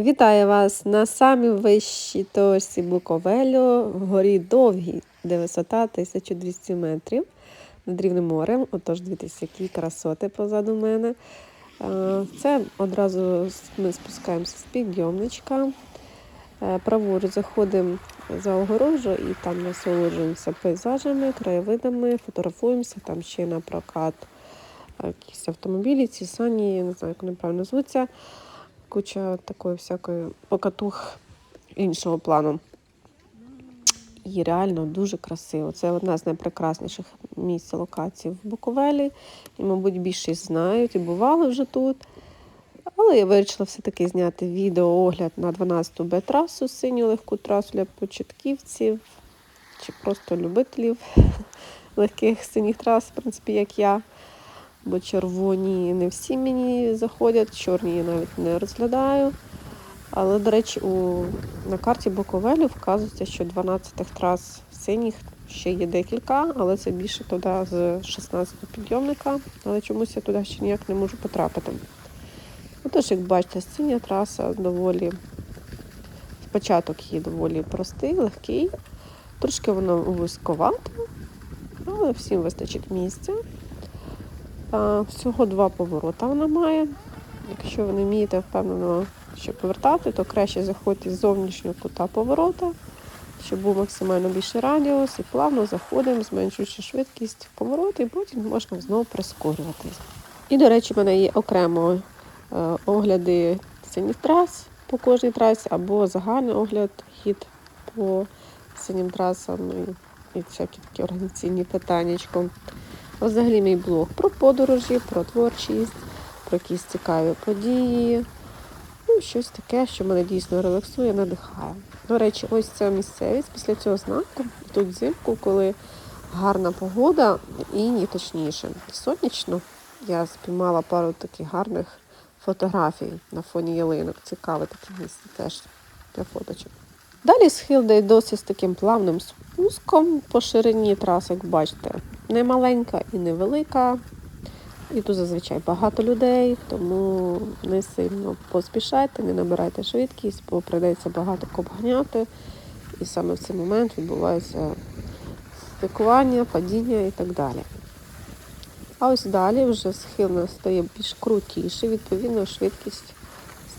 Вітаю вас на самій вищій точці Буковелю, в горі Довгій, де висота 1200 метрів над рівнем морем. Отож, дивіться, які красоти позаду мене. Е, Це одразу ми спускаємося з підйомничка. Е, Праворуч заходимо за огорожу і там насолоджуємося пейзажами, краєвидами, фотографуємося, там ще на прокат е, якісь автомобілі, ці сані, я не знаю, як вони правильно звуться куча такої всякої покатух іншого плану. І реально дуже красиво. Це одна з найпрекрасніших місць локацій в Буковелі. І, мабуть, більшість знають і бували вже тут. Але я вирішила все-таки зняти відео-огляд на 12-ту Б-трасу, синю легку трасу для початківців чи просто любителів легких синіх трас, в принципі, як я бо червоні не всі мені заходять, чорні я навіть не розглядаю. Але, до речі, у, на карті Буковелю вказується, що 12 трас синіх ще є декілька, але це більше туди з 16 підйомника, але чомусь я туди ще ніяк не можу потрапити. Отож, як бачите, синя траса доволі. Початок її доволі простий, легкий, трошки воно вузьковато, але всім вистачить місця. Всього два поворота вона має. Якщо ви не вмієте впевнено, що повертати, то краще заходьте з зовнішнього кута поворота, щоб був максимально більший радіус, і плавно заходимо, зменшуючи швидкість повороту, і потім можна знову прискорюватись. І, до речі, в мене є окремо е, огляди синіх трас по кожній трасі, або загальний огляд хід по синім трасам і, і всякі такі організаційні питання. Взагалі мій блог про подорожі, про творчість, про якісь цікаві події. Ну, щось таке, що мене дійсно релаксує, надихає. До речі, ось ця місцевість після цього знаку, тут взимку, коли гарна погода і ні точніше. Сонячно я спіймала пару таких гарних фотографій на фоні ялинок. Цікаве таке місце теж для фоточок. Далі схил де досить з таким плавним спуском по ширині траси, як бачите не маленька і не велика. І тут зазвичай багато людей, тому не сильно поспішайте, не набирайте швидкість, бо прийдеться багато копганяти. І саме в цей момент відбувається стикування, падіння і так далі. А ось далі вже схил стає більш крутіше, відповідно, швидкість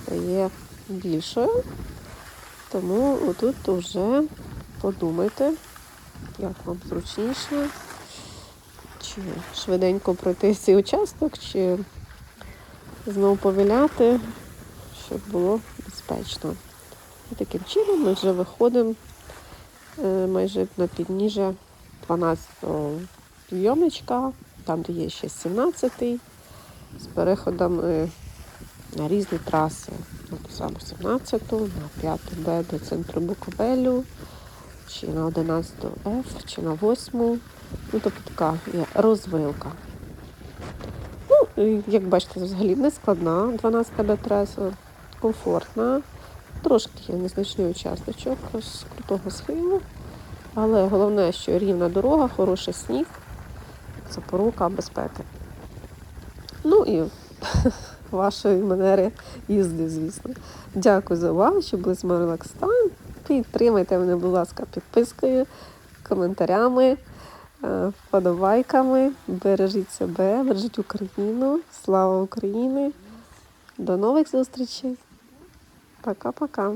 стає більшою. Тому тут вже подумайте, як вам зручніше швиденько пройти цей участок, чи знову повіляти, щоб було безпечно. І таким чином ми вже виходимо е, майже на підніжжя 12-го підйомничка, там де є ще 17-й, з переходами на різні траси. На ту саму 17-ту, на 5-ту Б до центру Буковелю, чи на 11-ту Ф, чи на 8-му. Ну, тобто така є розвилка. Ну, Як бачите, взагалі не складна, 12 б комфортна, трошки незначний участочок з крутого схилу. Але головне, що рівна дорога, хороший сніг, це порука безпеки. Ну і вашої манери їзди, звісно. Дякую за увагу, що були з Time. Підтримайте мене, будь ласка, підпискою, коментарями. Е, вподобайками. Бережіть себе, бережіть Україну. Слава Україні! До нових зустрічей. Пока-пока.